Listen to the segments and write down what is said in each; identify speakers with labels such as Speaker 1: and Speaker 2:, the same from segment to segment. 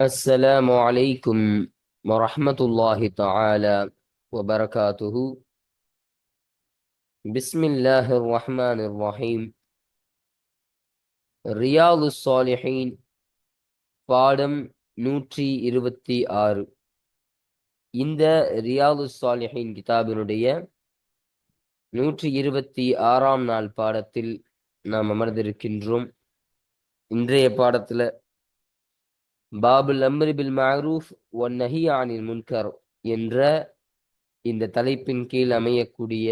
Speaker 1: السلام عليكم ورحمة الله تعالى وبركاته بسم الله الرحمن الرحيم ரியாது சாலிஹீன் பாடம் நூற்றி இருபத்தி ஆறு இந்த ரியாது சாலிஹீன் கிதாபினுடைய நூற்றி இருபத்தி ஆறாம் நாள் பாடத்தில் நாம் அமர்ந்திருக்கின்றோம் இன்றைய பாடத்துல பாபுல் அம்ரி பில் மாரூஃப் ஒன் நஹி அனில் முன்கர் என்ற இந்த தலைப்பின் கீழ் அமையக்கூடிய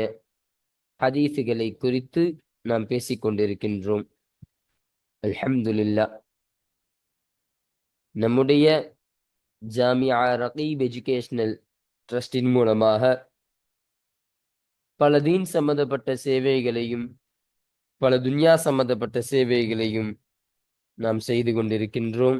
Speaker 1: ஹதீஸுகளை குறித்து நாம் பேசிக் கொண்டிருக்கின்றோம். அல்ஹம்துலில்லா நம்முடைய ஜாமியா ரகீப் எஜுகேஷனல் ட்ரஸ்டின் மூலமாக பல தீன் சம்பந்தப்பட்ட சேவைகளையும் பல துன்யா சம்பந்தப்பட்ட சேவைகளையும் நாம் செய்து கொண்டிருக்கின்றோம்.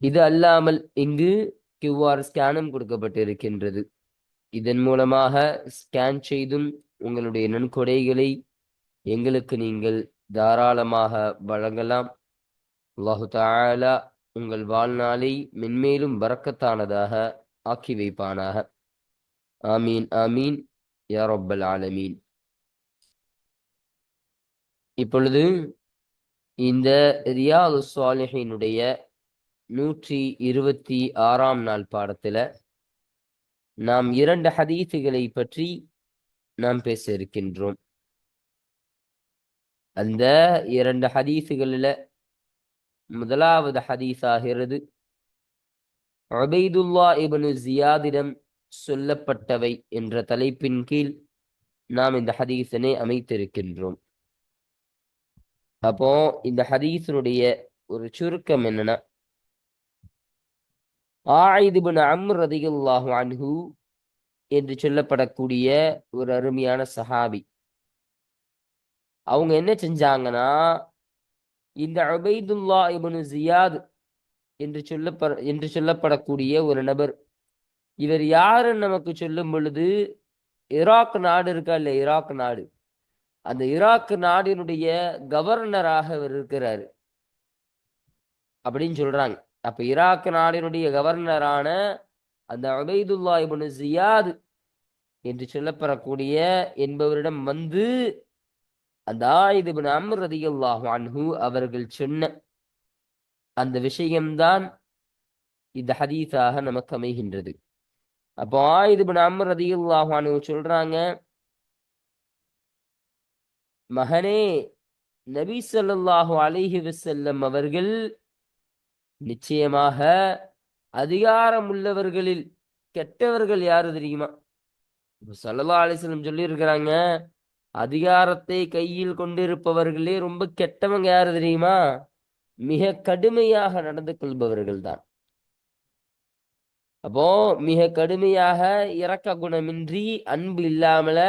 Speaker 1: இது அல்லாமல் இங்கு கியூஆர் ஸ்கேனும் கொடுக்கப்பட்டிருக்கின்றது. இதன் மூலமாக ஸ்கேன் செய்தும் உங்களுடைய நன்கொடைகளை எங்களுக்கு நீங்கள் தாராளமாக வழங்கலாம். அல்லாஹு தாலா உங்கள் வாழ்நாளை மென்மேலும் வரக்கத்தானதாக ஆக்கி வைப்பானாக. ஆமீன் ஆமீன். யா ரப்பல் ஆலமீன். இப்பொழுது இந்த ரியாது சாலிஹினுடைய நூற்றி இருபத்தி ஆறாம் நாள் பாடத்துல நாம் இரண்டு ஹதீஸுகளை பற்றி நாம் பேச இருக்கின்றோம். அந்த இரண்டு ஹதீஸுகளில் முதலாவது ஹதீஸ் ஆகிறது அபைதுல்லா இபனு ஜியாதிடம் சொல்லப்பட்டவை என்ற தலைப்பின் கீழ் நாம் இந்த ஹதீசனை அமைத்திருக்கின்றோம். அப்போ இந்த ஹதீஸனுடைய ஒரு சுருக்கம் என்னன்னா ஆயிதுபின் அம்ர் ரதியுல்லாஹு அன்ஹு என்று சொல்லப்படக்கூடிய ஒரு அருமையான சஹாபி. அவங்க என்ன செஞ்சாங்கன்னா இந்த அபைதுல்லா இபனு ஜியாத் என்று சொல்லப்பட என்று சொல்லப்படக்கூடிய ஒரு நபர். இவர் யாருன்னு நமக்கு சொல்லும் பொழுது ஈராக் நாடு இருக்கா இல்ல ஈராக் நாடு. அந்த ஈராக் நாடினுடைய கவர்னராக இவர் இருக்கிறாரு. அப்படின்னு சொல்றாங்க. அப்ப ஈராக் நாடினுடைய கவர்னரான அந்த அபைதுல்லா இபனு ஜியாத் என்று சொல்லப்பெறக்கூடிய என்பவரிடம் வந்து அந்த ஆயுது இபின் ரதியுல்லாஹு அன்ஹு அவர்கள் சொன்ன அந்த விஷயம்தான் இந்த ஹதீஸாக நமக்கு அமைகின்றது. அப்போ ஆயுது இபின் ரதியுல்லாஹு அன்ஹு சொல்றாங்க மகனே நபி ஸல்லல்லாஹு அலிஹி வசல்லம் அவர்கள் நிச்சயமாக அதிகாரம் உள்ளவர்களில் கெட்டவர்கள் யாரு தெரியுமா? சல்லா அலிஸ்லம் சொல்லியிருக்கிறாங்க அதிகாரத்தை கையில் கொண்டிருப்பவர்களே ரொம்ப கெட்டவங்க யாரு தெரியுமா? மிக கடுமையாக நடந்து கொள்பவர்கள் தான். அப்போ மிக கடுமையாக இறக்க குணமின்றி அன்பு இல்லாமல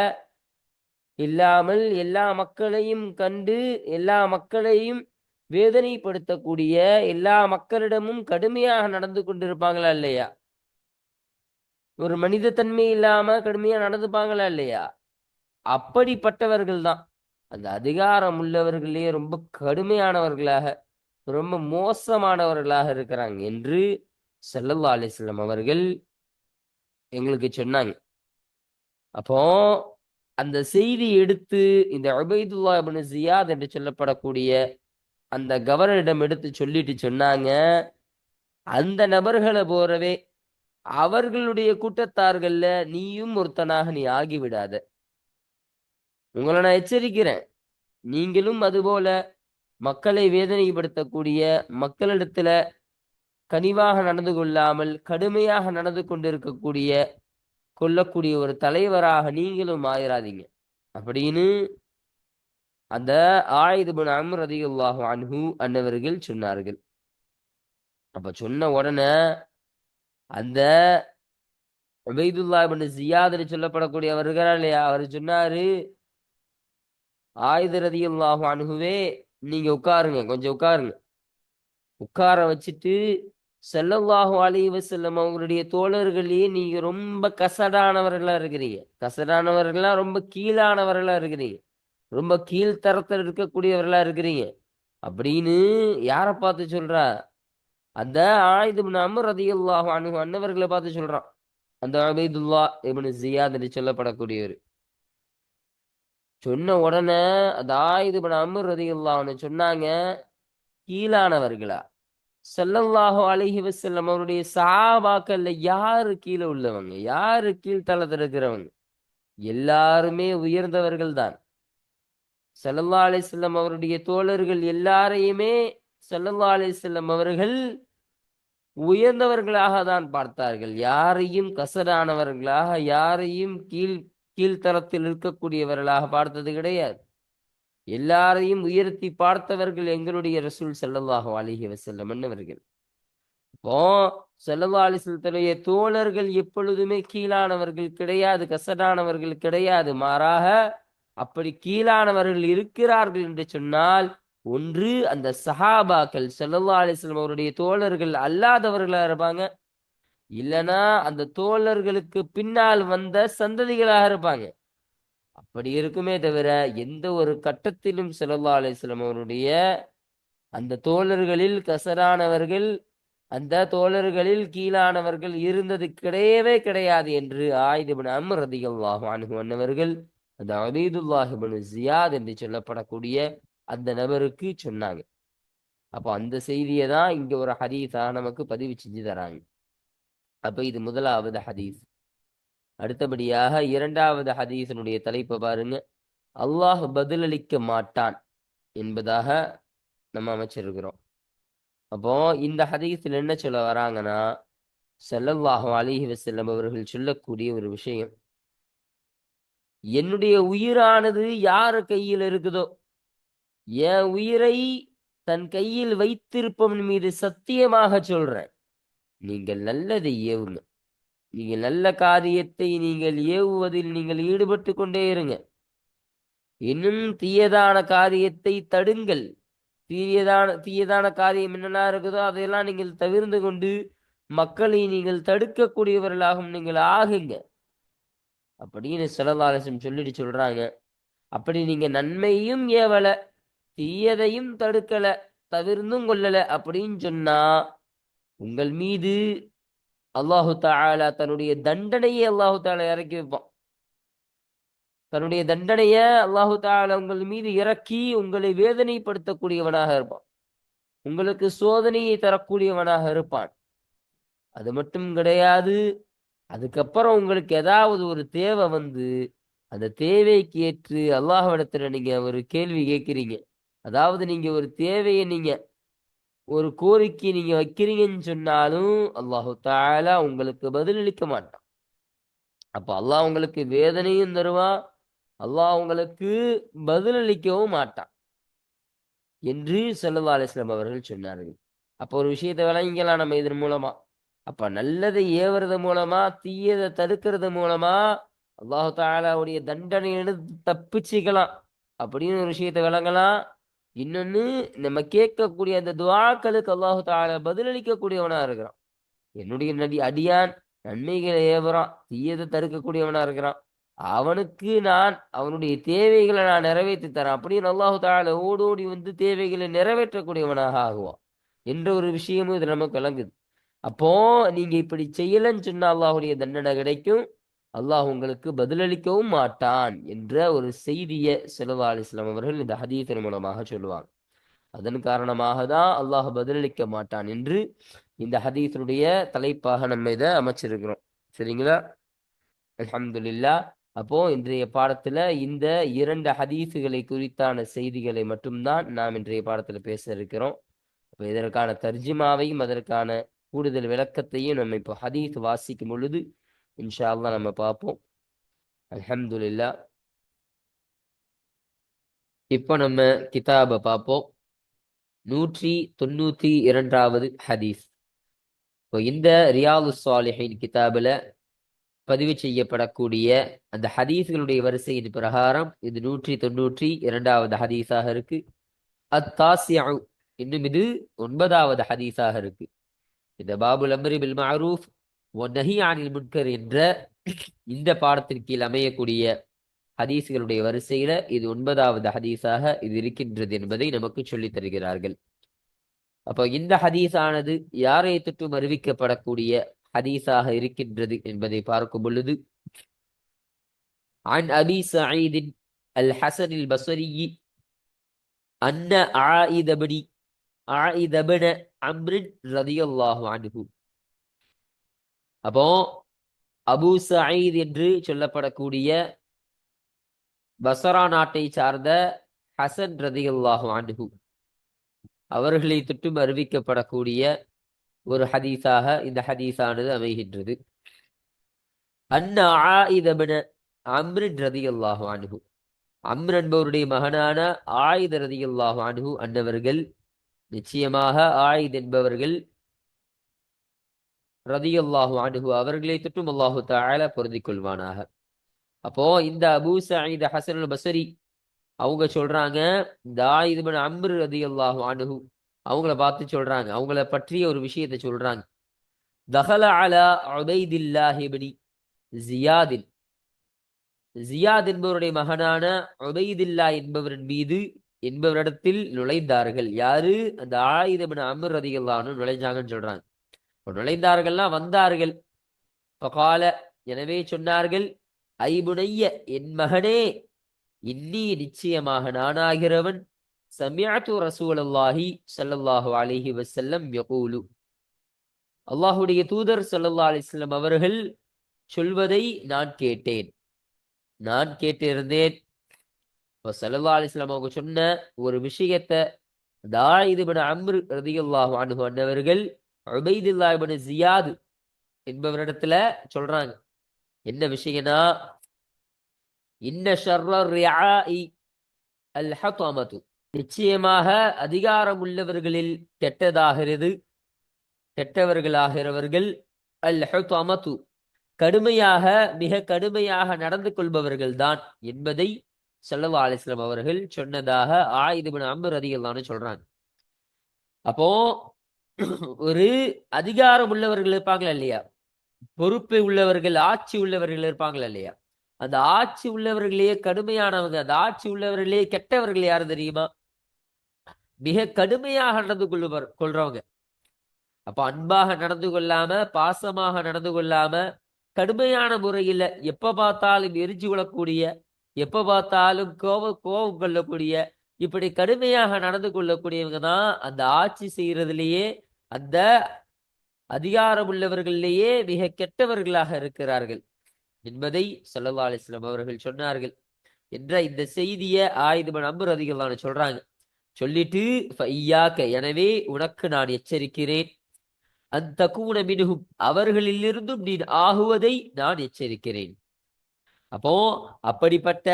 Speaker 1: இல்லாமல் எல்லா மக்களையும் கண்டு எல்லா மக்களையும் வேதனைப்படுத்தக்கூடிய எல்லா மக்களிடமும் கடுமையாக நடந்து கொண்டிருப்பாங்களா இல்லையா? ஒரு மனித தன்மை இல்லாம கடுமையா நடந்துப்பாங்களா இல்லையா? அப்படிப்பட்டவர்கள் தான் அந்த அதிகாரம் உள்ளவர்களே ரொம்ப கடுமையானவர்களாக ரொம்ப மோசமானவர்களாக இருக்கிறாங்க என்று செல்லல்லா அலிஸ்லாம் அவர்கள் எங்களுக்கு சொன்னாங்க. அப்போ அந்த செய்தி எடுத்து இந்த அபைதுல்லா இப்னு ஜியாத் என்று சொல்லப்படக்கூடிய அந்த கவர்னரிடம் எடுத்து சொல்லிட்டு சொன்னாங்க அந்த நபர்களை போறவே அவர்களுடைய கூட்டத்தார்கள்ல நீயும் ஒருத்தனாக நீ ஆகிவிடாத. உங்களை நான் எச்சரிக்கிறேன். நீங்களும் அதுபோல மக்களை வேதனைப்படுத்தக்கூடிய மக்களிடத்துல கனிவாக நடந்து கொள்ளாமல் கடுமையாக நடந்து கொண்டிருக்கக்கூடிய கொல்லக்கூடிய ஒரு தலைவராக நீங்களும் ஆயிராதீங்க. அப்படின்னு அந்த ஆயுதுபன் அம்ர் ரதியுல்லாஹு அன்ஹு அன்னவர்கள் சொன்னார்கள். அப்ப சொன்ன உடனே அந்த உபைதுல்லா பின் ஜியாதரி சொல்லப்படக்கூடிய அவர்கள் இல்லையா? அவர் சொன்னாரு ஆயுத ரதியுல்லாஹு அணுகுவே நீங்க உட்காருங்க கொஞ்சம் உட்காருங்க. உட்கார வச்சுட்டு செல்லல்லாஹு அலைவ செல்லம் அவங்களுடைய தோழர்களையே நீங்க ரொம்ப கசடானவர்களா இருக்கிறீங்க. கசடானவர்கள்லாம் ரொம்ப கீழானவர்களா இருக்கிறீங்க. ரொம்ப கீழ்த்தரத்தில் இருக்கக்கூடியவர்களா இருக்கிறீங்க. அப்படின்னு யாரை பார்த்து சொல்றா? அந்த ஆயுதம் அமர் ரதியுல்லாஹு அணுகு அன்னவர்களை பார்த்து சொல்றான். அந்த அபைதுல்லா இப்னு ஜியாத் என்று சொல்லப்படக்கூடியவர். சொன்ன உடனே அந்த ஆயுத அமர் ரதியுல்லாஹ்னு சொன்னாங்க கீழானவர்களா? ஸல்லல்லாஹு அலைஹி வஸல்லம் அவருடைய சாபாக்கல்ல யாரு கீழே உள்ளவங்க? யாரு கீழ்த்தளத்தில் இருக்கிறவங்க? எல்லாருமே உயர்ந்தவர்கள் தான் சல்லல்லா அலைஹி அவருடைய தோழர்கள் எல்லாரையுமே சல்லல்லா அலைஹி அவர்கள் உயர்ந்தவர்களாக தான் பார்த்தார்கள். யாரையும் கசடானவர்களாக யாரையும் கீழ் கீழ்த்தரத்தில் இருக்கக்கூடியவர்களாக பார்த்தது கிடையாது. எல்லாரையும் உயர்த்தி பார்த்தவர்கள் எங்களுடைய ரசூல் ஸல்லல்லாஹு அலைஹி வஸல்லம் என்னவர்கள் இப்போ ஸல்லல்லாஹு அலைஹி தோழர்கள் எப்பொழுதுமே கீழானவர்கள் கிடையாது கசடானவர்கள் கிடையாது. மாறாக அப்படி கீழானவர்கள் இருக்கிறார்கள் என்று சொன்னால் ஒன்று அந்த சஹாபாக்கள் செல்லல்லா அலைஹி அவருடைய தோழர்கள் அல்லாதவர்களாக இருப்பாங்க. இல்லனா அந்த தோழர்களுக்கு பின்னால் வந்த சந்ததிகளாக இருப்பாங்க. அப்படி இருக்குமே தவிர எந்த ஒரு கட்டத்திலும் செல்லல்லா அலைஹி அவருடைய அந்த தோழர்களில் கசரானவர்கள் அந்த தோழர்களில் கீழானவர்கள் இருந்தது கிடையவே கிடையாது என்று ஆயுதபின் அம்ரதிகள் ரதியல்லாஹு அன்னவர்கள் அந்த அபீதுல்லாஹ் இப்னு ஜியாத் என்று சொல்லப்படக்கூடிய அந்த நபருக்கு சொன்னாங்க. அப்போ அந்த செய்தியை தான் இங்க ஒரு ஹதீஸா நமக்கு பதிவு செஞ்சு தராங்க. அப்போ இது முதலாவது ஹதீஸ். அடுத்தபடியாக இரண்டாவது ஹதீஸினுடைய தலைப்பை பாருங்க. அல்லாஹ் பதிலளிக்க மாட்டான் என்பதாக நம்ம அமைச்சிருக்கிறோம். அப்போ இந்த ஹதீஸில் என்ன சொல்ல வராங்கன்னா செல்லல்லாஹு அலிஹி வசல்லம் அவர்கள் சொல்லக்கூடிய ஒரு விஷயம். என்னுடைய உயிரானது யார் கையில் இருக்குதோ? என் உயிரை தன் கையில் வைத்திருப்பவன் மீது சத்தியமாக சொல்றேன். நீங்கள் நல்லதை ஏவுங்க. நீங்கள் நல்ல காரியத்தை நீங்கள் ஏவுவதில் நீங்கள் ஈடுபட்டு கொண்டே இருங்க. இன்னும் தீயதான காரியத்தை தடுங்கள். தீயதான தீயதான காரியம் என்னென்ன இருக்குதோ அதையெல்லாம் நீங்கள் தவிர்ந்து கொண்டு மக்களை நீங்கள் தடுக்கக்கூடியவர்களாகவும் நீங்கள் ஆகுங்க. அப்படின்னு சிலதாலசம் சொல்லிட்டு சொல்றாங்க. அப்படி நீங்க நன்மையும் ஏவல தீயதையும் தடுக்கல தவிர்ந்தும் கொள்ளல அப்படின்னு சொன்னா உங்கள் மீது அல்லாஹு தாலா தன்னுடைய தண்டனையை அல்லாஹு தாலா இறக்கி வைப்பான். தன்னுடைய தண்டனைய அல்லாஹு தாலா உங்கள் மீது இறக்கி உங்களை வேதனைப்படுத்தக்கூடியவனாக இருப்பான். உங்களுக்கு சோதனையை தரக்கூடியவனாக இருப்பான். அது மட்டும் கிடையாது அதுக்கப்புறம் உங்களுக்கு ஏதாவது ஒரு தேவை வந்து அந்த தேவைக்கு ஏற்று அல்லாஹ்விடத்துல நீங்க ஒரு கேள்வி கேட்குறீங்க. அதாவது நீங்க ஒரு தேவையை நீங்க ஒரு கோரிக்கை நீங்க வைக்கிறீங்கன்னு சொன்னாலும் அல்லாஹு தாலா உங்களுக்கு பதிலளிக்க மாட்டான். அப்ப அல்லாஹ் உங்களுக்கு வேதனையும் தருவான் அல்லாஹ் உங்களுக்கு பதிலளிக்கவும் மாட்டான். என்று சல்லா அலிஸ்லாம் அவர்கள் சொன்னார்கள். அப்போ ஒரு விஷயத்தை விளங்கிக்கலாம் நம்ம இதன் மூலமா. அப்ப நல்லதை ஏவுறது மூலமா தீயதை தடுக்கிறது மூலமா அல்லாஹு தாலாவுடைய தண்டனையிலிருந்து தப்பிச்சுக்கலாம் அப்படின்னு ஒரு விஷயத்தை விளங்கலாம். இன்னொன்னு நம்ம கேட்கக்கூடிய அந்த துவாக்களுக்கு அல்லாஹு தாலா பதிலளிக்கக்கூடியவனா இருக்கிறான். என்னுடைய நடி அடியான் நன்மைகளை ஏவுறான் தீயதை தடுக்கக்கூடியவனா இருக்கிறான். அவனுக்கு நான் அவனுடைய தேவைகளை நான் நிறைவேற்றி தரேன் அப்படின்னு அல்லாஹு தாலா ஓடோடி வந்து தேவைகளை நிறைவேற்றக்கூடியவனாக ஆகுவான். என்ற ஒரு விஷயமும் இது நமக்கு விளங்குது. அப்போ நீங்க இப்படி செய்யலன்னு சொன்னா அல்லாஹுடைய தண்டனை கிடைக்கும். அல்லாஹ் உங்களுக்கு பதிலளிக்கவும் மாட்டான் என்ற ஒரு செய்தியை செலவா அலிஸ்லாம் அவர்கள் இந்த ஹதீத்தின் மூலமாக சொல்லுவாங்க. அதன் காரணமாக தான் அல்லாஹ் பதிலளிக்க மாட்டான் என்று இந்த ஹதீஸனுடைய தலைப்பாக நம்ம இதை அமைச்சிருக்கிறோம். சரிங்களா? அலமதுல்லா அப்போ இன்றைய பாடத்துல இந்த இரண்டு ஹதீஸுகளை குறித்தான செய்திகளை மட்டும்தான் நாம் இன்றைய பாடத்துல பேச இருக்கிறோம். அப்போ இதற்கான தர்ஜிமாவையும் அதற்கான கூடுதல் விளக்கத்தையும் நம்ம இப்போ ஹதீஸ் வாசிக்கும் பொழுது இன்ஷா அல்லா நம்ம பார்ப்போம். அல்ஹம்துலில்லா. இப்போ நம்ம கிதாபை பார்ப்போம். நூற்றி தொண்ணூற்றி இரண்டாவது ஹதீஸ். இப்போ இந்த ரியாது சாலிஹின் கிதாபில் பதிவு செய்யப்படக்கூடிய அந்த ஹதீஸ்களுடைய வரிசையின் பிரகாரம். இது நூற்றி தொண்ணூற்றி இரண்டாவது ஹதீஸாக இருக்கு. அத்தாசியா இன்னும் இது ஒன்பதாவது ஹதீஸாக இருக்கு. இந்த பாபுல் அம்ரி பில் மஅரூஃப் ஒன்னஹி அனில் முன்கர் என்ற இந்த பாடத்தின் கீழ் அமையக்கூடிய ஹதீஸ்களுடைய வரிசையில இது ஒன்பதாவது ஹதீஸாக இது இருக்கின்றது என்பதை நமக்கு சொல்லித் தருகிறார்கள் அப்போ இந்த ஹதீஸானது யாரை தொற்றும் அறிவிக்கப்படக்கூடிய ஹதீஸாக இருக்கின்றது என்பதை பார்க்கும் பொழுது عن أبي سعيد الحسن البصري أن عائد بن عائد بن அம்ரித் ரதியல்லாஹு அனுகு அப்போ அபு சயீத் என்று சொல்லப்படக்கூடிய பசரா நாட்டை சார்ந்த ஹசன் ரதியுல்லாஹு அனுகு அவர்களை தொட்டும் அறிவிக்கப்படக்கூடிய ஒரு ஹதீஸாக இந்த ஹதீஸானது அமைகின்றது. அன்ன ஆயுதமென அம்ரின் ரதியுல்லாஹு அனுகு அம்ர் என்பவருடைய மகனான ஆயுத ரதியுல்லாஹு அனுகு அன்னவர்கள் நிச்சயமாக ஆயுத் என்பவர்கள் ரதியுல்லாஹு அனுகு அவர்களை தொட்டும் அல்லாஹு தஆலா பொருந்திக் கொள்வானாக. அப்போ இந்த அபூ சயீத் ஹசன் பசரி அவங்க சொல்றாங்க இந்த ஆயுதமன் அம்ரு ரதியுல்லாஹு அனுகு அவங்கள பார்த்து சொல்றாங்க அவங்கள பற்றிய ஒரு விஷயத்தை சொல்றாங்க. தஹல அலா உபைதில்லாஹிபனி ஜியாதின். ஜியாத் என்பவருடைய மகனான உபைதில்லா என்பவரின் மீது என்பவரிடத்தில் நுழைந்தார்கள். யாரு? அந்த ஆயுதபின் அமர் ரதிகல்லான்னு நுழைஞ்சாங்கன்னு சொல்றாங்க. இப்ப நுழைந்தார்கள்னா வந்தார்கள். பகால எனவே சொன்னார்கள் ஐபுனைய என் மகனே இன்னி நிச்சயமாக நானாகிறவன் சமியாத்து ரசூலல்லாஹி சல்லல்லாஹு அலிஹி வசல்லம் யகூலு. அல்லாஹுடைய தூதர் சல்லல்லா அலிஸ்லம் அவர்கள் சொல்வதை நான் கேட்டேன். நான் கேட்டிருந்தேன். இப்போ சல்லல்லா அலிஸ்லாம் அவங்க சொன்ன ஒரு விஷயத்தை தாயிதுபன அம்ரு ரதியுல்லாஹ் அனுகு அண்ணவர்கள் உபைதுல்லா இப்னு என்பவரிடத்துல சொல்றாங்க. என்ன விஷயம்னா இன்ன ஷர்ரர் ரிஆஇ நிச்சயமாக அதிகாரம் உள்ளவர்களில் கெட்டதாகிறது. கெட்டவர்களாகிறவர்கள் அல் ஹுதமது கடுமையாக மிக கடுமையாக நடந்து கொள்பவர்கள் தான் என்பதை சல்லா அலிஸ்லாம் அவர்கள் சொன்னதாக ஆயுதபின் அம்பர் அதிகம்லான்னு சொல்றாங்க. அப்போ ஒரு அதிகாரம் உள்ளவர்கள் இருப்பாங்களா இல்லையா? பொறுப்பு உள்ளவர்கள் ஆட்சி உள்ளவர்கள் இருப்பாங்களா இல்லையா? அந்த ஆட்சி உள்ளவர்களே கடுமையானவங்க அந்த ஆட்சி உள்ளவர்களே கெட்டவர்கள் யாரு தெரியுமா? மிக கடுமையாக நடந்து கொள்ளுவர் கொள்றவங்க. அப்ப அன்பாக நடந்து கொள்ளாம பாசமாக நடந்து கொள்ளாம கடுமையான முறையில எப்ப பார்த்தாலும் எரிஞ்சு கொள்ளக்கூடிய எப்ப பார்த்தாலும் கோபம் கோபம் கொள்ளக்கூடிய இப்படி கடுமையாக நடந்து கொள்ளக்கூடியவங்க தான் அந்த ஆட்சி செய்யறதுலேயே அந்த அதிகாரம் உள்ளவர்களிலேயே மிக கெட்டவர்களாக இருக்கிறார்கள். என்பதை சல்லா அலிஸ்லாம் அவர்கள் சொன்னார்கள். என்ற இந்த செய்தியை ஆயுதம் நம்பர் அதிகமான சொல்றாங்க. சொல்லிட்டு ஐயாக்க எனவே உனக்கு நான் எச்சரிக்கிறேன். அந்த கூண மினுகும் அவர்களிலிருந்தும் நீ ஆகுவதை நான் எச்சரிக்கிறேன். அப்போ அப்படிப்பட்ட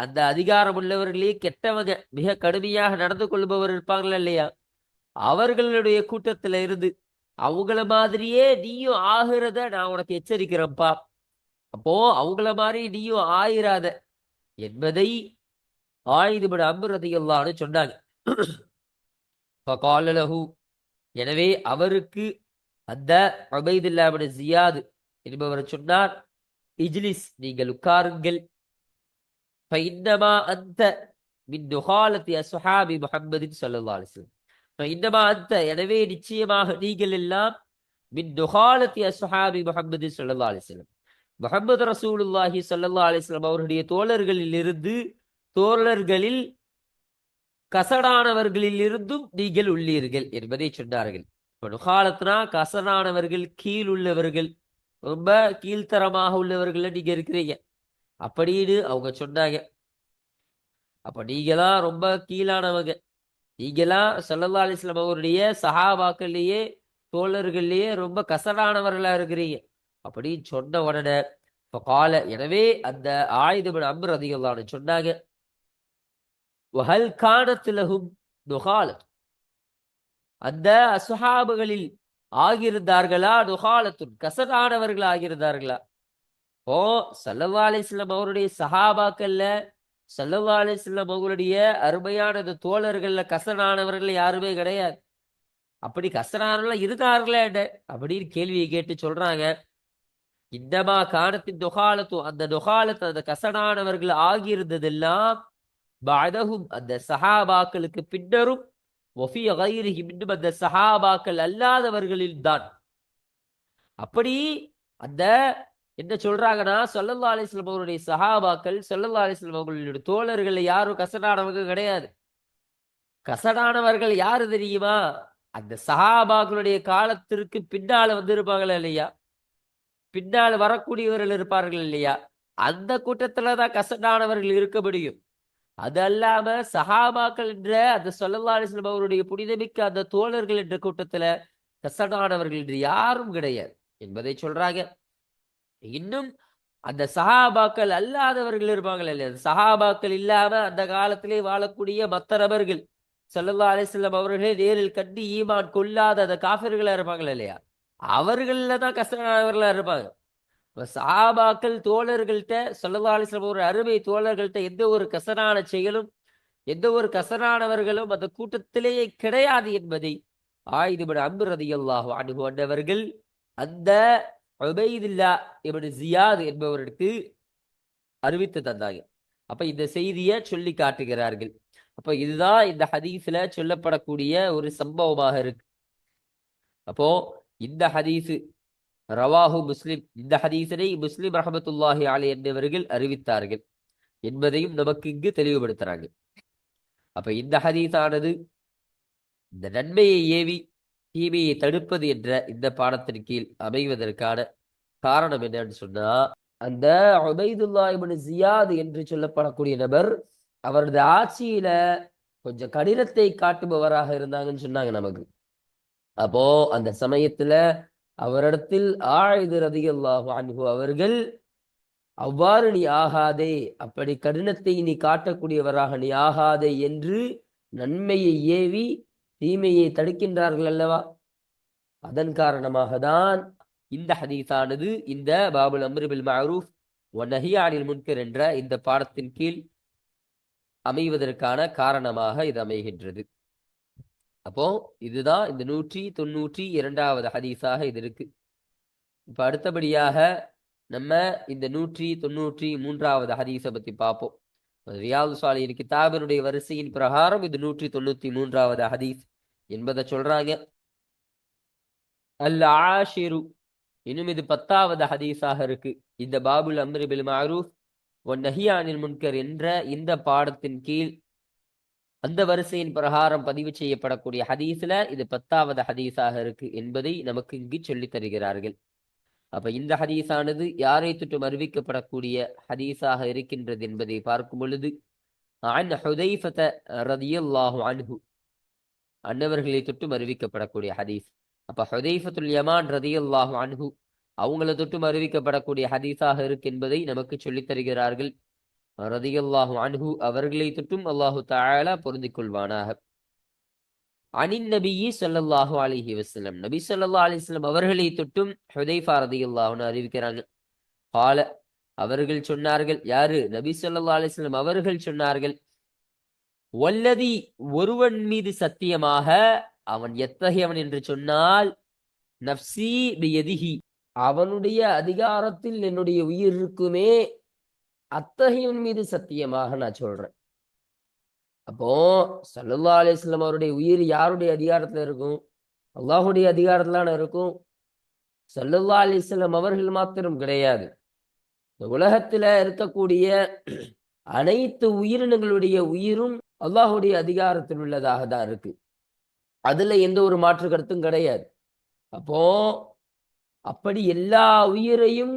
Speaker 1: அந்த அதிகாரம் உள்ளவர்களே கெட்டவங்க மிக கடுமையாக நடந்து கொள்பவர் இருப்பாங்களா இல்லையா? அவர்களுடைய கூட்டத்துல இருந்து அவங்கள மாதிரியே நீயும் ஆகிறத நான் உனக்கு எச்சரிக்கிறேன்ப்பா. அப்போ அவங்கள மாதிரி நீயும் ஆயிராத என்பதை ஆயுதபட அம்புரதையல்லான்னு சொன்னாங்க. காலலகு எனவே அவருக்கு அந்த அபைதுல்லாபின் ஜியாது என்பவர் சொன்னார் இஜ்லிஸ் நீங்கள் உட்காருங்கள். இன்னமா அந்த மின் நுகாலத்தி அசுஹாபி முகம்மதின் சொல்லல்லா அலிஸ்லம் அந்த எனவே நிச்சயமாக நீங்கள் எல்லாம் மின் நுகாலத்தி அசுஹாபி முகம்மதின் சொல்லல்லா அலிஸ்லம் முகமது ரசூலுல்லாஹி சொல்லல்லா அலிஸ்லாம் அவருடைய தோழர்களில் இருந்து தோழர்களில் கசடானவர்களில் இருந்தும் நீங்கள் உள்ளீர்கள் என்பதை சொன்னார்கள். இப்போ நுகாலத்னா கசடானவர்கள் கீழ் உள்ளவர்கள் ரொம்ப கீழ்த்தரமாக உள்ளவர்கள் நீங்க இருக்கிறீங்க. அப்படின்னு அவங்க சொன்னாங்க. அப்ப நீங்களாம் ரொம்ப கீழானவங்க. நீங்களாம் சல்லல்லா அலிஸ்லாம் அவருடைய சஹாபாக்கள்லயே தோழர்கள்லயே ரொம்ப கசடானவர்களா இருக்கிறீங்க. அப்படின்னு சொன்ன உடனே இப்போ கால எனவே அந்த ஆயுதம் அம்பர் அதிகம்லான்னு சொன்னாங்க அந்த அசுஹாபுகளில் ஆகியிருந்தார்களா? நுகாலத்துன் கசடானவர்கள் ஆகியிருந்தார்களா? ஓ சல்லல்லா அலிஸ்லாம் அவருடைய சஹாபாக்கள்ல சல்லல்லா அலிஸ்லாம் அவர்களுடைய அருமையான இந்த தோழர்கள்ல கசடானவர்கள் யாருமே கிடையாது. அப்படி கசடானவர்கள் இருந்தார்களே அப்படின்னு கேள்வியை கேட்டு சொல்றாங்க. இந்தமா காணத்தின் நுகாலத்தும் அந்த நுகாலத்து அந்த கசடானவர்கள் ஆகியிருந்ததெல்லாம் பதகும் அந்த சஹாபாக்களுக்கு பின்னரும் ஒஃபி கைரிஹிம் இன்னும் அந்த சஹாபாக்கள் அல்லாதவர்களில் தான் அப்படி அந்த என்ன சொல்றாங்கன்னா சொல்லல்லா அலிஸ்லம் அவருடைய சஹாபாக்கள் சொல்லல்லா அலிஸ்லம் அவர்களுடைய தோழர்கள் யாரும் கசடானவங்க கிடையாது கசடானவர்கள் யாரு தெரியுமா அந்த சஹாபாக்களுடைய காலத்திற்கு பின்னால வந்திருப்பாங்களா இல்லையா பின்னால் வரக்கூடியவர்கள் இருப்பார்கள் இல்லையா அந்த கூட்டத்துலதான் கசடானவர்கள் இருக்க முடியும் அது அல்லாம சஹாபாக்கள் என்ற அந்த சொல்லல்லா அவருடைய புனிதமிக்க அந்த தோழர்கள் என்ற கூட்டத்துல கசடானவர்கள் என்று யாரும் கிடையாது என்பதை சொல்றாங்க. இன்னும் அந்த சஹாபாக்கள் அல்லாதவர்கள் இருப்பாங்கள் இல்லையா? சஹாபாக்கள் இல்லாம அந்த காலத்திலே வாழக்கூடிய மத்த நபர்கள் சல்லல்லா அலிஸ்லாம் அவர்களே நேரில் கண்டு ஈமான் கொல்லாத அந்த காஃபிர்களா இருப்பாங்களா இல்லையா? அவர்கள்ல தான் கஷ்டமானவர்களா இருப்பாங்க. இப்போ சாபாக்கள் தோழர்கள்ட்ட சல்லல்லா அலிஸ்லாம் ஒரு அருமை தோழர்கள்ட்ட எந்த ஒரு கசனான செயலும் எந்த ஒரு கசனானவர்களும் அந்த கூட்டத்திலேயே கிடையாது என்பதை ஆயுதபடி அன்பு ரதியல்லாஹு அனுகு அந்த உபைதுல்லா இப்படி ஜியாது என்பவருக்கு அறிவித்து தந்தாங்க. அப்ப இந்த செய்தியை சொல்லி காட்டுகிறார்கள். அப்ப இதுதான் இந்த ஹதீஸ்ல சொல்லப்படக்கூடிய ஒரு சம்பவமாக இருக்கு. அப்போ இந்த ஹதீஸு ரவாஹு முஸ்லிம். இந்த ஹதீஸனை முஸ்லிம் ரஹமத்துல்லாஹி அலி என்பவர்கள் அறிவித்தார்கள் என்பதையும் நமக்கு இங்கு தெளிவுபடுத்துறாங்க. அப்ப இந்த ஹதீஸானது இந்த நன்மையை ஏவி தீமையை தடுப்பது என்ற இந்த பாடத்தின் கீழ் அமைவதற்கான காரணம் என்னன்னு சொன்னா அந்த உபைதுல்லா ஜியாது என்று சொல்லப்படக்கூடிய நபர் அவரது ஆட்சியில கொஞ்சம் கடினத்தை காட்டுபவராக இருந்தாங்கன்னு சொன்னாங்க நமக்கு. அப்போ அந்த சமயத்துல அவரிடத்தில் ஆழ்து ரதியல்லாஹு அன்ஹு அவர்கள் அவ்வாறு நீ ஆகாதே அப்படி கடினத்தை நீ காட்டக்கூடியவராக நீ ஆகாதே என்று நன்மையை ஏவி தீமையை தடுக்கின்றார்கள் அல்லவா? அதன் காரணமாக தான் இந்த ஹதீஸானது இந்த பாபுல் அம்ருபில் மஅரூஃப் ஒன்னஹியானில் முன்கர் என்ற இந்த பாடத்தின் கீழ் அமைவதற்கான காரணமாக இது அமைகின்றது. அப்போ இதுதான் இந்த நூற்றி தொண்ணூற்றி இரண்டாவது ஹதீஸாக இது இருக்கு. இப்ப அடுத்தபடியாக நம்ம இந்த நூற்றி தொண்ணூற்றி மூன்றாவது ஹதீஸை பத்தி பார்ப்போம். ரியாது சாலியின் கிதாபினுடைய வரிசையின் பிரகாரம் இது நூற்றி தொண்ணூத்தி மூன்றாவது ஹதீஸ் என்பதை சொல்றாங்க. அல் ஆஷிரு இன்னும் இது பத்தாவது ஹதீஸாக இருக்கு. இந்த பாபுல் அம்ரி பில் மாரூஃப் ஒன் நஹியானின் முன்கர் என்ற இந்த பாடத்தின் கீழ் அந்த வரிசையின் பிரகாரம் பதிவு செய்யப்படக்கூடிய ஹதீஸ்ல இது பத்தாவது ஹதீஸாக இருக்கு என்பதை நமக்கு இங்கு சொல்லித் தருகிறார்கள். அப்ப இந்த ஹதீஸானது யாரை தொற்றும் அறிவிக்கப்படக்கூடிய ஹதீஸாக இருக்கின்றது என்பதை பார்க்கும் பொழுது அன் ஹுதைஃபத ரதியல்லாஹு அன்ஹு. அன்னவர்களை தொட்டும் அறிவிக்கப்படக்கூடிய ஹதீஸ். அப்ப ஹுதைஃபத்துல் யமான் ரதியல்லாஹு அன்ஹு அவங்கள தொட்டும் அறிவிக்கப்படக்கூடிய ஹதீஸாக இருக்கு என்பதை நமக்கு சொல்லித் தருகிறார்கள். ரதியல்லாஹு அன்ஹு அவர்களை தொட்டும் அல்லாஹு தாழ பொருந்திக் கொள்வானாக. அனின் நபியி ஸல்லல்லாஹு அலிஹி வசலம் நபி ஸல்லல்லாஹு அலிஸ்லம் அவர்களை தொட்டும் ஹுதைஃபா ரதியுல்லாஹுன்னு அறிவிக்கிறாங்க கால அவர்கள் சொன்னார்கள். யாரு? நபி சொல்லா அலிஸ்லம் அவர்கள் சொன்னார்கள். வல்லதி ஒருவன் மீது சத்தியமாக அவன் எத்தகையவன்? என்று சொன்னால் நப்சி எதிகி அவனுடைய அதிகாரத்தில் என்னுடைய உயிர் இருக்குமே அத்தகையவன் மீது சத்தியமாக நான் சொல்றேன். அப்போ சல்லா அலிஸ்லாம் அவருடைய உயிர் யாருடைய அதிகாரத்துல இருக்கும்? அல்லாஹுடைய அதிகாரத்துல இருக்கும்? சல்லா அலிஸ்லாம் அவர்கள் மாத்திரம் கிடையாது. இந்த உலகத்துல இருக்கக்கூடிய அனைத்து உயிரினங்களுடைய உயிரும் அல்லாஹுடைய அதிகாரத்தில் உள்ளதாக தான் இருக்கு. அதுல எந்த ஒரு மாற்று கருத்தும் கிடையாது. அப்போ அப்படி எல்லா உயிரையும்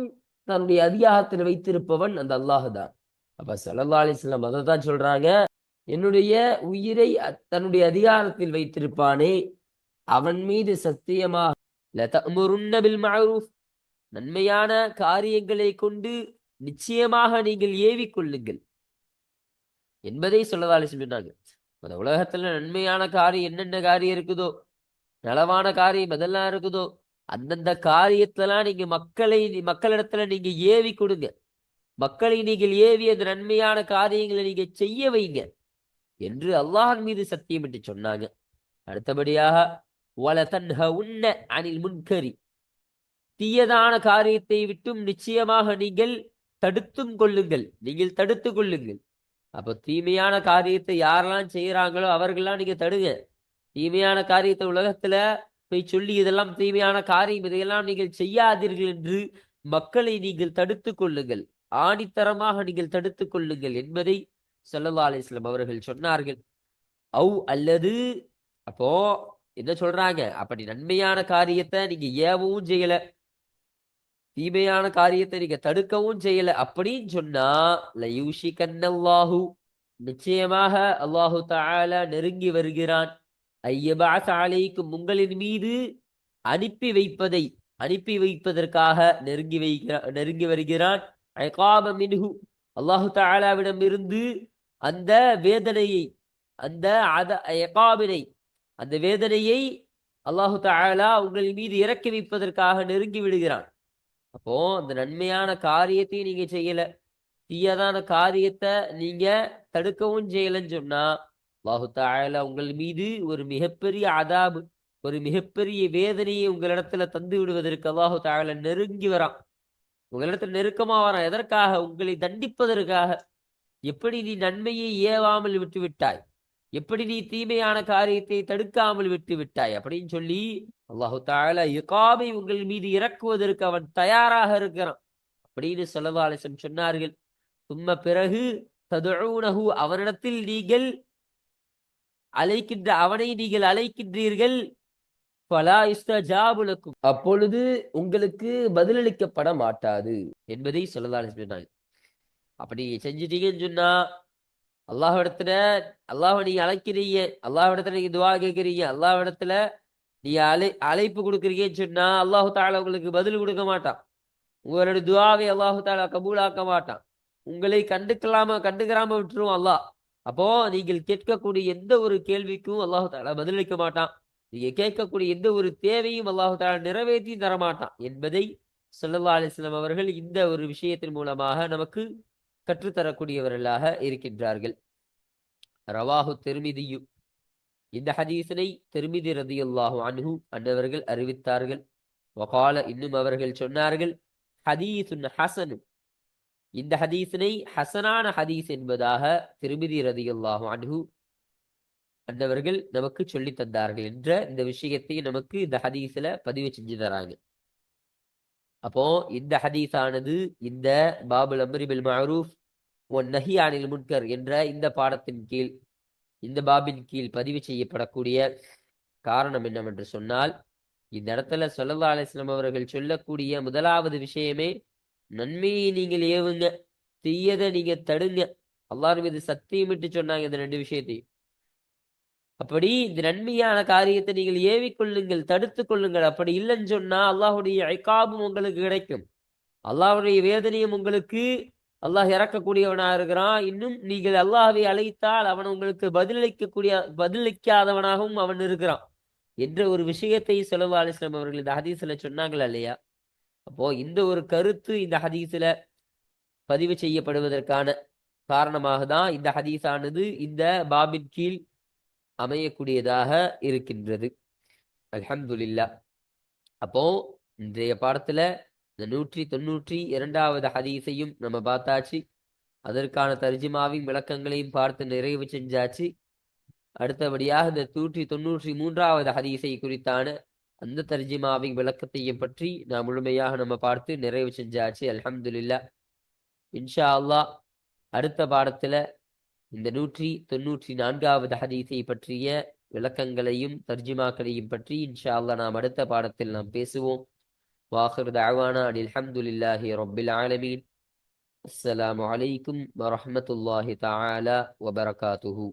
Speaker 1: தன்னுடைய அதிகாரத்தில் வைத்திருப்பவன் அந்த அல்லாஹு தான் அப்ப சல்லா அலிஸ்லாம் அதை தான் சொல்றாங்க. என்னுடைய உயிரை தன்னுடைய அதிகாரத்தில் வைத்திருப்பானே அவன் மீது சத்தியமாக நன்மையான காரியங்களை கொண்டு நிச்சயமாக நீங்கள் ஏவிக் கொள்ளுங்கள். என்பதை சொல்லதாலே சொன்னாங்க. அந்த உலகத்துல நன்மையான காரியம் என்னென்ன காரியம் இருக்குதோ நலவான காரியம் எதெல்லாம் இருக்குதோ அந்தந்த காரியத்தெல்லாம் நீங்க மக்களை மக்களிடத்துல நீங்க ஏவி கொடுங்க. மக்களை நீங்கள் ஏவி அந்த நன்மையான காரியங்களை நீங்க செய்ய வைங்க. என்று அல்லாஹ் மீது சத்தியம் என்று சொன்னாங்க. அடுத்தபடியாக வல தன்ஹ உன்ன அனில் முன்கரி. தீயதான காரியத்தை விட்டும் நிச்சயமாக நீங்கள் தடுத்தும் கொள்ளுங்கள். நீங்கள் தடுத்து கொள்ளுங்கள். அப்போ தீமையான காரியத்தை யாரெல்லாம் செய்கிறாங்களோ அவர்கள்லாம் நீங்கள் தடுங்க. தீமையான காரியத்தை உலகத்தில் போய் சொல்லி இதெல்லாம் தீமையான காரியம் இதையெல்லாம் நீங்கள் செய்யாதீர்கள் என்று மக்களை நீங்கள் தடுத்து கொள்ளுங்கள். ஆணித்தரமாக நீங்கள் தடுத்து கொள்ளுங்கள் என்பதை சல்லல்லா அலிஸ்லாம் அவர்கள் சொன்னார்கள். அவ் அல்லது அப்போ என்ன சொல்றாங்க? அப்படி நன்மையான காரியத்தை நீங்க ஏவவும் செய்யல. தீமையான காரியத்தை நீங்க தடுக்கவும் செய்யல அப்படின்னு சொன்னா லயூஷி கண்ணல்லாஹு நிச்சயமாக அல்லாஹு தாலா நெருங்கி வருகிறான். ஐயபாச அலைக்கும் உங்களின் மீது அனுப்பி வைப்பதை அனுப்பி வைப்பதற்காக நெருங்கி வைக்கிறான் நெருங்கி வருகிறான். மின்ஹு. அல்லாஹு தாலாவிடம் இருந்து அந்த வேதனையை அந்த அத எகாபினை அந்த வேதனையை அல்லாஹு தாலா உங்களின் மீது இறக்கி வைப்பதற்காக நெருங்கி விடுகிறான். அப்போ அந்த நன்மையான காரியத்தையும் நீங்க செய்யல. தீயதான காரியத்தை நீங்க தடுக்கவும் செய்யலன்னு சொன்னா அல்லாஹு உங்கள் மீது ஒரு மிகப்பெரிய அதாபு ஒரு மிகப்பெரிய வேதனையை உங்களிடத்துல தந்து விடுவதற்கு அல்லாஹு தாலா நெருங்கி வரான். உங்களிடத்துல நெருக்கமா வரான். எதற்காக? உங்களை தண்டிப்பதற்காக. எப்படி நீ நன்மையை ஏவாமல் விட்டு விட்டாய்? எப்படி நீ தீமையான காரியத்தை தடுக்காமல் விட்டு விட்டாய்? அப்படின்னு சொல்லி அல்லாஹு தால யுகாமை உங்கள் மீது இறக்குவதற்கு அவன் தயாராக இருக்கிறான். அப்படின்னு செலவாலசன் சொன்னார்கள். சும்ம பிறகு ததுனகு அவனிடத்தில் நீங்கள் அழைக்கின்ற அவனை நீங்கள் அழைக்கின்றீர்கள். பலா இஸ்தஜாபுலக்கும் அப்பொழுது உங்களுக்கு பதிலளிக்கப்பட மாட்டாது என்பதை சொல்லலாம் சொன்னாங்க அப்படி செஞ்சிட்டீங்கன்னு சொன்னா அல்லாஹிடத்துல அல்லாஹ் நீங்க அழைக்கிறீங்க அல்லாஹிடத்துல நீங்க துவா கேட்கிறீங்க அல்லாஹிடத்துல நீ அழை அழைப்பு கொடுக்குறீங்கன்னு சொன்னா அல்லாஹு தாலா உங்களுக்கு பதில் கொடுக்க மாட்டான். உங்களோட துவாவை அல்லாஹு தாலா கபூலாக்க மாட்டான். உங்களை கண்டுக்கலாம கண்டுக்கிறாம விட்டுருவோம் அல்லாஹ். அப்போ நீங்கள் கேட்கக்கூடிய எந்த ஒரு கேள்விக்கும் அல்லாஹு தாலா பதிலளிக்க மாட்டான். நீங்க கேட்கக்கூடிய எந்த ஒரு தேவையும் அல்லாஹு தாலா நிறைவேற்றி தரமாட்டான் என்பதை சொல்லல்லா அலிஸ்லாம் அவர்கள் இந்த ஒரு விஷயத்தின் மூலமாக நமக்கு கற்றுத்தரக்கூடியவர்களாக இருக்கின்றார்கள். ரவாஹு திருமிதியு. இந்த ஹதீசனை திருமிதி ரதியுல்லாஹு அன்ஹு அன்னவர்கள் அறிவித்தார்கள். வகால இன்னும் அவர்கள் சொன்னார்கள் ஹதீசுன் ஹசனு. இந்த ஹதீசனை ஹசனான ஹதீஸ் என்பதாக திருமிதி ரதியுல்லாஹு அன்ஹு அந்தவர்கள் நமக்கு சொல்லி தந்தார்கள் என்ற இந்த விஷயத்தை நமக்கு இந்த ஹதீஸ்ல பதிவு செஞ்சு தராங்க. அப்போ இந்த ஹதீஸானது இந்த பாபுல் அம்ரிபில் மஹரூஃப் ஒன் நஹி அனில் முன்கர் என்ற இந்த பாடத்தின் கீழ் இந்த பாபின் கீழ் பதிவு செய்யப்படக்கூடிய காரணம் என்னவென்று சொன்னால் இந்த இடத்துல சொல்லல்லா அலிஸ்லாம் அவர்கள் சொல்லக்கூடிய முதலாவது விஷயமே நன்மையை நீங்கள் ஏவுங்க தீயதை நீங்க தடுங்க. அல்லாஹ் மீது சத்தியமிட்டு சொன்னாங்க இந்த ரெண்டு விஷயத்தையும். அப்படி இந்த நன்மையான காரியத்தை நீங்கள் ஏவிக்கொள்ளுங்கள் தடுத்து கொள்ளுங்கள். அப்படி இல்லைன்னு சொன்னா அல்லாஹுடைய ஐக்காபும் உங்களுக்கு கிடைக்கும். அல்லாஹுடைய வேதனையும் உங்களுக்கு அல்லாஹ் இறக்கக்கூடியவனா இருக்கிறான். இன்னும் நீங்கள் அல்லாஹை அழைத்தால் அவன் உங்களுக்கு பதிலளிக்கக்கூடிய பதிலளிக்காதவனாகவும் அவன் இருக்கிறான். என்ற ஒரு விஷயத்தை செலவு அலிஸ்லாம் அவர்கள் இந்த ஹதீஸ்ல சொன்னாங்களா இல்லையா? அப்போ இந்த ஒரு கருத்து இந்த ஹதீஸ்ல பதிவு செய்யப்படுவதற்கான காரணமாக தான் இந்த ஹதீஸானது இந்த பாபின் கீழ் அமையக்கூடியதாக இருக்கின்றது. அலமதுல்லா அப்போ இன்றைய பாடத்துல இந்த நூற்றி தொண்ணூற்றி இரண்டாவது ஹதீஸையும் நம்ம பார்த்தாச்சு. அதற்கான தர்ஜிமாவின் விளக்கங்களையும் பார்த்து நிறைவு செஞ்சாச்சு. அடுத்தபடியாக இந்த நூற்றி தொண்ணூற்றி மூன்றாவது ஹதீஸை குறித்தான அந்த தர்ஜிமாவின் விளக்கத்தையும் பற்றி நான் முழுமையாக நம்ம பார்த்து நிறைவு செஞ்சாச்சு. அலமதுல்லா இன்ஷா அல்லா அடுத்த பாடத்துல இந்த நூற்றி தொன்னூற்றி நான்காவது ஹதீஸை பற்றிய விளக்கங்களையும் தர்ஜிமாக்களையும் பற்றி இன்ஷா அல்லா நாம் அடுத்த பாடத்தில் நாம் பேசுவோம். வாஹர் தாவானா அனில் ரொபில் ஆலமீன். அஸ்லாம் வலைக்கும் வரமத்துல்லாஹி தாலா வபரகாத்துஹூ.